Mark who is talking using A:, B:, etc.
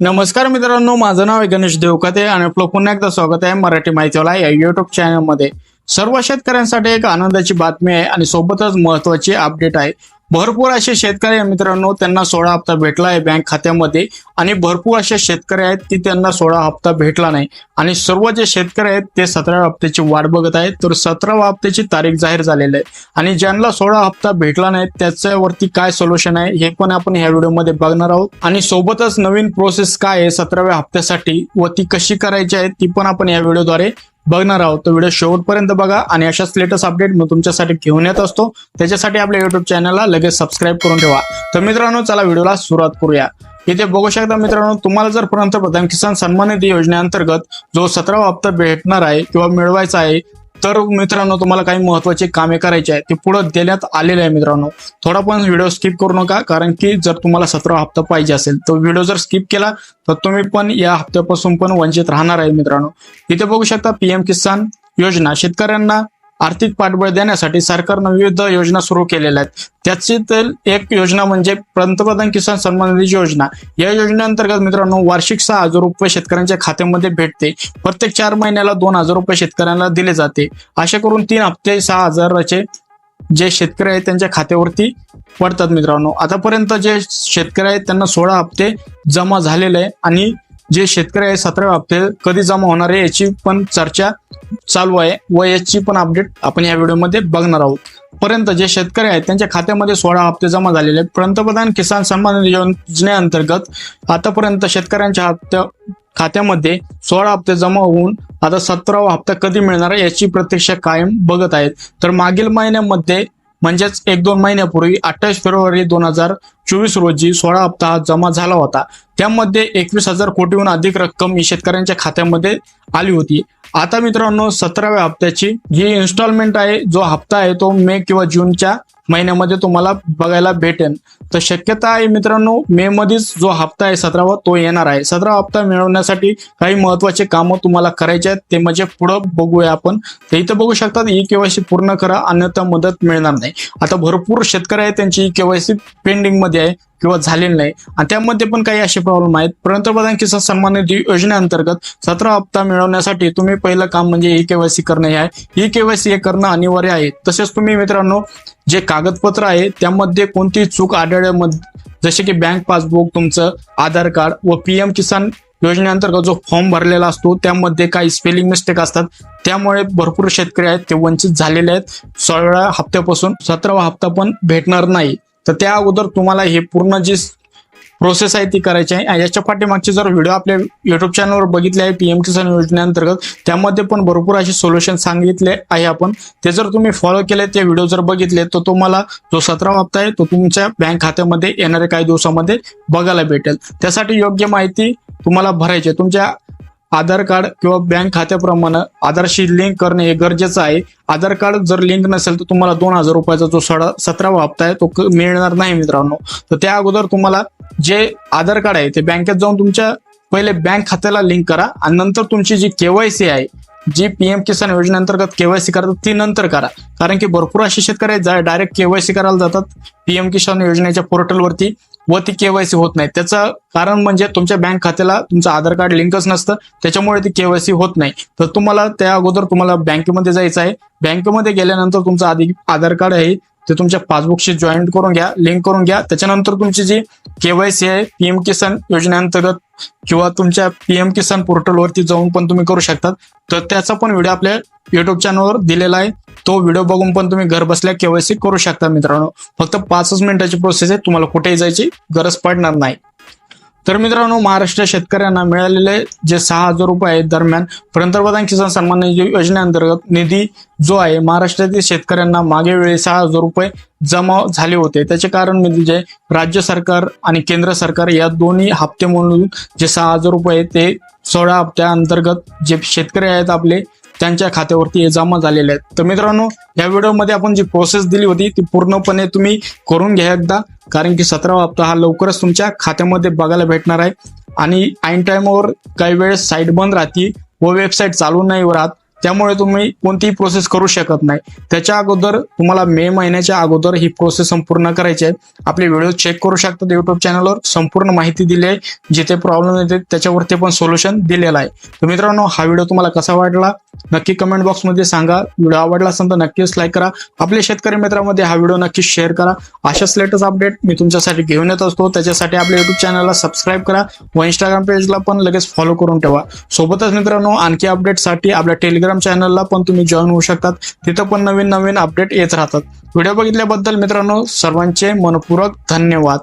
A: नमस्कार मित्रांनो माझं नाव आहे गणेश देवकते आणि आपलं पुन्हा एकदा स्वागत आहे मराठी माहितीवाला या युट्यूब चॅनलमध्ये सर्व शेतकऱ्यांसाठी एक आनंदाची बातमी आहे आणि सोबतच महत्वाची अपडेट आहे. भरपूर असे शेतकरी आहे मित्रांनो त्यांना सोळा हप्ता भेटला आहे बँक खात्यामध्ये आणि भरपूर असे शेतकरी आहेत की त्यांना सोळा हप्ता भेटला नाही. आणि सर्व जे शेतकरी आहेत ते सतराव्या हप्त्याची वाट बघत आहेत. तर सतराव्या हप्त्याची तारीख जाहीर झालेली आहे. आणि ज्यांना सोळा हप्ता भेटला नाही त्याच्यावरती काय सोल्युशन आहे हे पण आपण ह्या व्हिडिओमध्ये बघणार आहोत. आणि सोबतच नवीन प्रोसेस काय आहे सतराव्या हप्त्यासाठी व ती कशी करायची आहे ती पण आपण या व्हिडिओद्वारे बघणार आहोत. तर व्हिडिओ शेवटपर्यंत बघा आणि अशाच लेटेस्ट अपडेट मी तुमच्यासाठी घेऊन येत असतो. त्याच्यासाठी आपल्या युट्यूब चॅनलला लगेच सबस्क्राईब करून ठेवा. तर मित्रांनो चला व्हिडिओला सुरुवात करूया. इथे बघू शकता मित्रांनो तुम्हाला जर पंतप्रधान किसान सन्मान निधी योजनेअंतर्गत जो सतरावा हप्ता भेटणार आहे किंवा मिळवायचा आहे तर मित्रांनो तुम्हाला काही महत्त्वाचे कामे करायचे आहे ते पुढे देण्यात आलेले आहे मित्रांनो. थोडा पण व्हिडिओ स्किप करू नका कारण की जर तुम्हाला सतरा हप्ता पाहिजे असेल तर व्हिडिओ जर स्किप केला तर तुम्ही पण या हप्त्यापासून पण वंचित राहणार आहे मित्रांनो. इथे बघू शकता पीएम किसान योजना. शेतकऱ्यांना आर्थिक पाठबळ देण्यासाठी सरकारनं विविध योजना सुरू केलेल्या आहेत. त्याचीतील एक योजना म्हणजे पंतप्रधान किसान सन्मान निधी योजना. या योजनेअंतर्गत मित्रांनो वार्षिक सहा हजार रुपये शेतकऱ्यांच्या खात्यामध्ये भेटते. प्रत्येक चार महिन्याला दोन हजार रुपये शेतकऱ्यांना दिले जाते. असे करून तीन हप्ते सहा हजाराचे जे शेतकरी आहेत त्यांच्या खात्यावरती पडतात मित्रांनो. आतापर्यंत जे शेतकरी आहेत त्यांना सोळा हप्ते जमा झालेले आहे आणि जे शेतकरी आहे सतराव्या हप्ते कधी जमा होणार आहे याची पण चर्चा चालू आहे व याची पण अपडेट आपण या व्हिडिओमध्ये बघणार आहोत. पर्यंत जे शेतकरी आहेत त्यांच्या खात्यामध्ये सोळा हप्ते जमा झालेले आहेत. पंतप्रधान किसान सन्मान निधी योजनेअंतर्गत आतापर्यंत शेतकऱ्यांच्या हप्त्या खात्यामध्ये सोळा हप्ते जमा होऊन आता सतरावा हप्ता कधी मिळणार आहे याची प्रतीक्षा कायम बघत आहेत. तर मागील महिन्यामध्ये म्हणजेच एक दोन महिन्यापूर्वी अठ्ठावीस फेब्रुवारी दोन हजार चोवीस रोजी सोळा हप्ता हा जमा झाला होता. त्यामध्ये एकवीस हजार कोटीहून अधिक रक्कम ही शेतकऱ्यांच्या खात्यामध्ये आली होती. आता मित्रांनो सतराव्या हप्त्याची जी इन्स्टॉलमेंट आहे जो हप्ता आहे तो मे किंवा जूनच्या महिन्यामध्ये तुम्हाला बघायला भेटेल. तर शक्यता आहे मित्रांनो मे मध्येच जो हप्ता आहे सतरावा तो येणार आहे. सतरा हप्ता मिळवण्यासाठी काही महत्त्वाचे कामं तुम्हाला करायचे आहेत ते म्हणजे पुढं बघूया आपण. ते इथं बघू शकतात ई केवायसी पूर्ण करा अन्यथा मदत मिळणार नाही. आता भरपूर शेतकरी आहेत त्यांची ई केवायसी पेंडिंगमध्ये आहे किंवा झालेली नाही. आणि त्यामध्ये पण काही असे प्रॉब्लेम आहेत. पंतप्रधान किसान सन्मान निधी योजनेअंतर्गत सतरा हप्ता मिळवण्यासाठी तुम्ही पहिलं काम म्हणजे ई केवायसी करणं हे आहे. ई केवायसी हे करणं अनिवार्य आहे. तसेच तुम्ही मित्रांनो जे कागदपत्र आहे त्यामध्ये कोणती चूक आढळल्यामध्ये जसे की बँक पासबुक तुमचं आधार कार्ड व पीएम किसान योजनेअंतर्गत जो फॉर्म भरलेला असतो त्यामध्ये काही स्पेलिंग मिस्टेक असतात. त्यामुळे भरपूर शेतकरी आहेत ते वंचित झालेले आहेत. सोळा हप्त्यापासून सतरावा हप्ता पण भेटणार नाही. तर त्या अगोदर तुम्हाला हे पूर्ण जी प्रोसेस आहे ती करायची आहे. याच्या पाठीमागचे जर व्हिडिओ आपल्या युट्यूब चॅनलवर बघितले आहे पीएम किसान योजनेअंतर्गत त्यामध्ये पण भरपूर असे सोल्युशन सांगितले आहे आपण. ते जर तुम्ही फॉलो केले ते व्हिडिओ जर बघितले तर तुम्हाला जो सतरा हप्ता आहे तो तुमच्या बँक खात्यामध्ये येणाऱ्या काही दिवसामध्ये बघायला भेटेल. त्यासाठी योग्य माहिती तुम्हाला भरायची आहे. तुमच्या आधार कार्ड किंवा बँक खात्याप्रमाणे आधारशी लिंक करणे हे गरजेचं आहे. आधार कार्ड जर लिंक नसेल तर तुम्हाला दोन हजार रुपयाचा जो सडा सतरावा हप्ता आहे तो क- मिळणार नाही मित्रांनो. तर त्या अगोदर तुम्हाला जे आधार कार्ड आहे ते बँकेत जाऊन तुमच्या पहिले बँक खात्याला लिंक करा आणि नंतर तुमची जी केवायसी आहे जी पीएम किसान योजनेअंतर्गत केवायसी करतात ती नंतर करा. कारण की भरपूर असे शेतकरी आहेत डायरेक्ट केवायसी करायला जातात पीएम किसान योजनेच्या पोर्टलवरती व ती केवायसी होत नाही. त्याचं कारण म्हणजे तुमच्या बँक खात्याला तुमचं आधार कार्ड लिंकच नसतं त्याच्यामुळे ती केवायसी होत नाही. तर तुम्हाला त्या अगोदर तुम्हाला बँकेमध्ये जायचं आहे. बँकेमध्ये गेल्यानंतर तुमचं आधी आधार कार्ड आहे ते तुमच्या पासबुकशी जॉईंट करून घ्या लिंक करून घ्या. त्याच्यानंतर तुमची जी केवायसी आहे पीएम किसान योजनेअंतर्गत किंवा तुमच्या पीएम किसान पोर्टलवरती जाऊन पण तुम्ही करू शकतात. तर त्याचा पण व्हिडिओ आपल्या युट्यूब चॅनलवर दिलेला आहे. तो व्हिडिओ बघून पण तुम्ही घर बसल्या केवायसी करू शकता मित्रांनो. फक्त पाचच मिनिटाची प्रोसेस आहे. तुम्हाला कुठेही जायची गरज पडणार नाही. तर मित्रांनो महाराष्ट्र शेतकऱ्यांना मिळालेले जे सहा हजार रुपये आहेत दरम्यान पंतप्रधान किसान सन्मान योजनेअंतर्गत निधी जो आहे महाराष्ट्रातील शेतकऱ्यांना मागे वेळी सहा हजार रुपये जमा झाले होते. त्याचे कारण म्हणजे राज्य सरकार आणि केंद्र सरकार या दोन्ही हप्ते म्हणून जे सहा हजार रुपये ते सोळा हप्त्या अंतर्गत जे शेतकरी आहेत आपले त्यांच्या खात्यावरती जमा झालेले आहेत. तर मित्रांनो या व्हिडिओमध्ये आपण जी प्रोसेस दिली होती ती पूर्णपणे तुम्ही करून घ्या एकदा. कारण की सतरावा हप्ता हा लवकरच तुमच्या खात्यामध्ये बघायला भेटणार आहे. आणि ऐन टाइमवर काही वेळेस साईट बंद राहते व वेबसाईट चालू नाही राहत. त्यामुळे तुम्ही कोणतीही प्रोसेस करू शकत नाही. त्याच्या अगोदर तुम्हाला मे महिन्याच्या अगोदर ही प्रोसेस संपूर्ण करायची आहे. आपले व्हिडिओ चेक करू शकतात युट्यूब चॅनलवर संपूर्ण माहिती दिली आहे. जिथे प्रॉब्लेम येते त्याच्यावरती पण सोल्युशन दिलेलं आहे. तर मित्रांनो हा व्हिडिओ तुम्हाला कसा वाटला? नक्की कमेंट बॉक्समध्ये सांगा. व्हिडिओ आवडला असेल तर नक्कीच लाईक करा. आपल्या शेतकरी मित्रांमध्ये हा व्हिडिओ नक्कीच शेअर करा. अशाच लेटेस्ट अपडेट मी तुमच्यासाठी घेऊन येत असतो. त्याच्यासाठी आपल्या युट्यूब चॅनलला सबस्क्राईब करा व इंस्टाग्राम पेजला पण लगेच फॉलो करून ठेवा. सोबतच मित्रांनो आणखी अपडेटसाठी आपल्या टेलिग्राम चॅनलला पण तुम्ही जॉईन होऊ शकतात. तिथं पण नवीन नवीन अपडेट येत राहतात. व्हिडिओ बघितल्याबद्दल मित्रांनो सर्वांचे मनपूर्वक धन्यवाद.